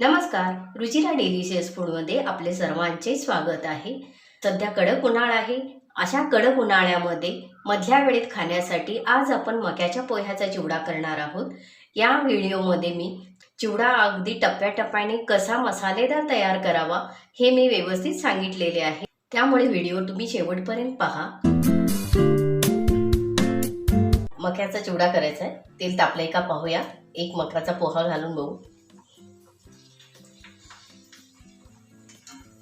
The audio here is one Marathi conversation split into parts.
नमस्कार रुचिरा डेलिशियस फूडमध्ये आपले सर्वांचे स्वागत आहे. सध्या कडक उन्हाळा आहे. अशा कडक उन्हाळ्यामध्ये मधल्या वेळेत खाण्यासाठी आज आपण मक्याच्या पोह्याचा चिवडा करणार आहोत. या व्हिडिओमध्ये मी चिवडा अगदी टप्प्याटप्प्याने कसा मसालेदार तयार करावा हे मी व्यवस्थित सांगितलेले आहे. त्यामुळे व्हिडिओ तुम्ही शेवटपर्यंत पहा. मक्याचा चिवडा करायचा आहे. तेल तापलंय का पाहूया. एक मकाचा पोहा घालून बघू.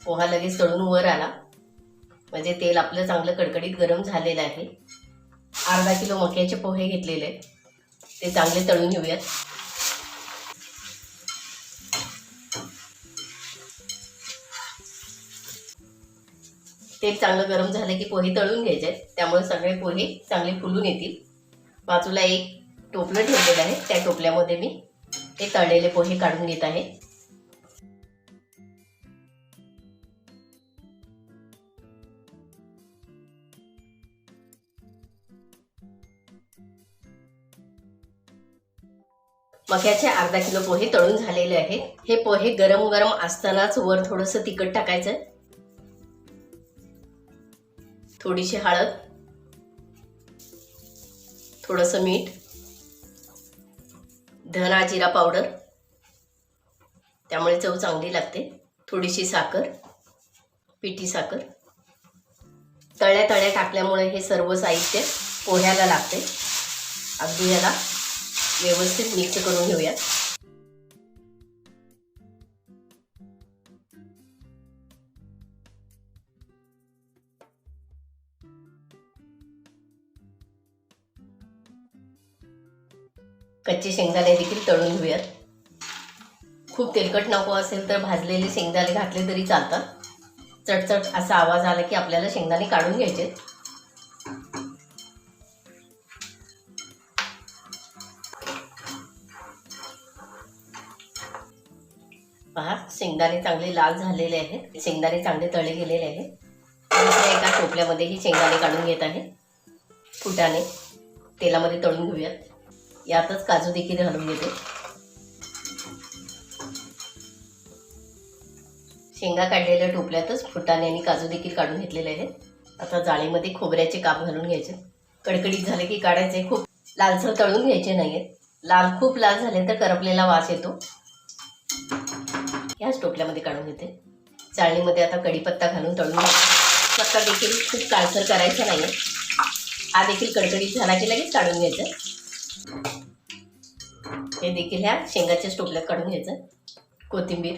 पोहा लगेच तळून वर आला. म्हणजे तेल आपलं चांगलं कडकडीत गरम झालेलं आहे. अर्धा किलो मक्याचे पोहे घेतलेले आहेत. ते चांगले तळून घेऊयात. तेल चांगलं गरम झालं की पोहे तळून घ्यायचे आहेत. त्यामुळे सगळे पोहे चांगले फुलून येतील. बाजूला एक टोपलं ठेवलेलं आहे. त्या टोपल्यामध्ये मी ते तळलेले पोहे काढून घेत आहे. मक्याचे अर्धा किलो पोहे तळून झालेले आहेत हे पोहे गरम गरम असतानाच वर थोडंसं तिखट टाकायचं. थोडीशी हळद. थोडंसं मीठ. धना जिरा पावडर. त्यामुळे चव चांगली लागते. थोडीशी साखर. पिठी साखर. तळ्या तळ्या टाकल्यामुळे हे सर्व साहित्य पोह्याला लागते. अगदी याला व्यवस्थित मिक्स करून घेऊयात. कच्चे शेंगदाणे देखील तळून घेऊयात. खूप तेलकट नको असेल तर भाजलेले शेंगदाणे घातले तरी चालतात. चटचट असा आवाज आला की आपल्याला शेंगदाणे काढून घ्यायचे पहा शेंगदाणे चांगले लाल झालेले आहेत. शेंगदाणे चांगले तळे गेलेले आहेत. दुसऱ्या एका टोपल्यामध्ये ही शेंगदाणे काढून घेत आहे. फुटाने तेलामध्ये तळून घेऊयात. यातच काजू देखील घालून घेते. शेंगा काढलेल्या टोपल्यातच फुटाणे आणि काजू देखील काढून घेतलेले आहेत. आता जाळीमध्ये खोबऱ्याचे काप घालून घ्यायचे. कडकडीत झाले की काढायचे. खूप लालसर तळून घ्यायचे नाहीयेत. लाल खूप लाल झाले तर करपलेला वास येतो. ह्याच टोपल्यामध्ये काढून घेते. चाळणीमध्ये आता कढीपत्ता घालून तळून घ्यायचा पत्ता देखील खूप काळसर करायचा नाही हा देखील कडकडीत झाला की लगेच काढून घ्यायचं हे देखील ह्या शेंगाच्याच टोपल्यात काढून घ्यायचं. कोथिंबीर.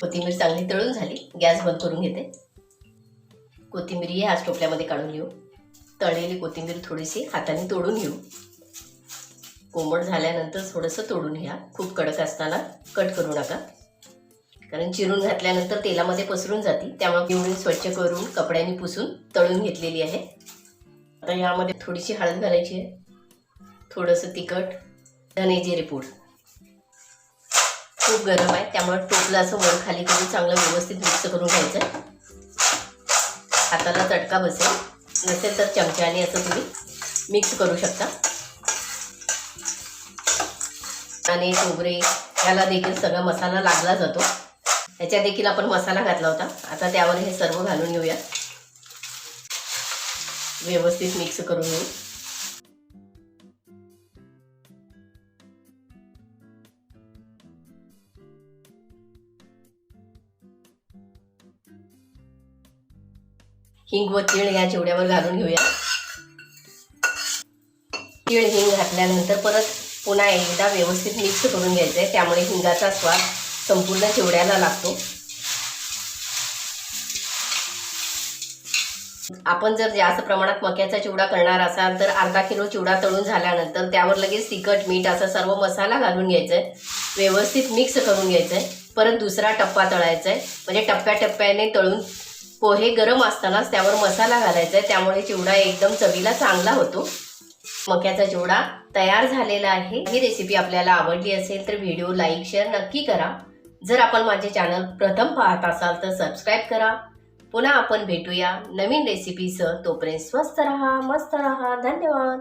कोथिंबीर चांगली तळून झाली. गॅस बंद करून घेते. कोथिंबीर ही ह्याच टोपल्यामध्ये काढून घेऊ. तळलेली कोथिंबीर थोडीशी हाताने तोडून घेऊ. कोंबड झाल्यानंतर थोडंसं तोडून घ्या. खूप कडक असताना कट करू नका. कारण चिरून घातल्यानंतर तेलामध्ये पसरून जाते त्यामुळे पिवळी स्वच्छ करून कपड्याने पुसून तळून घेतलेली आहे. आता यामध्ये थोडीशी हळद घालायची आहे. थोडंसं तिखट धने जिरे पूड. खूप गरम आहे. त्यामुळे टोपलं असं वर खाली करून चांगलं व्यवस्थित मिक्स करून घ्यायचं. हाताला चटका बसेल. नसेल तर चमच्याने असं तुम्ही मिक्स करू शकता. आणि खोबरे याला देखील सगळा मसाला लागला जातो. ह्याच्यात देखील आपण मसाला घातला होता. आता त्यावर हे सर्व घालून घेऊया व्यवस्थित मिक्स करून घेऊ. हिंग व तीळ या चिवड्यावर घालून घेऊया. तीळ हिंग घातल्यानंतर परत पुन्हा एकदा व्यवस्थित मिक्स करून घ्यायचं आहे त्यामुळे हिंगाचा स्वाद संपूर्ण चिवड्याला लागतो. आपण जर जास्त प्रमाणात मक्याचा चिवडा करणार असाल तर अर्धा किलो चिवडा तळून झाल्यानंतर त्यावर लगेच तिखट मीठ असा सर्व मसाला घालून घ्यायचा आहे व्यवस्थित मिक्स करून घ्यायचं आहे परत दुसरा टप्पा तळायचा आहे म्हणजे टप्प्याटप्प्याने तळून पोहे गरम असतानाच त्यावर मसाला घालायचा आहे त्यामुळे चिवडा एकदम चवीला चांगला होतो. मक्याचा चिवडा तयार झालेला आहे. ही रेसिपी आपल्याला आवडली असेल तर व्हिडिओ लाईक शेअर नक्की करा. जर आपण माझे चॅनल प्रथम पाहत असाल तर सबस्क्राईब करा. पुन्हा आपण भेटूया नवीन रेसिपीसह तोपर्यंत स्वस्त रहा मस्त रहा. धन्यवाद.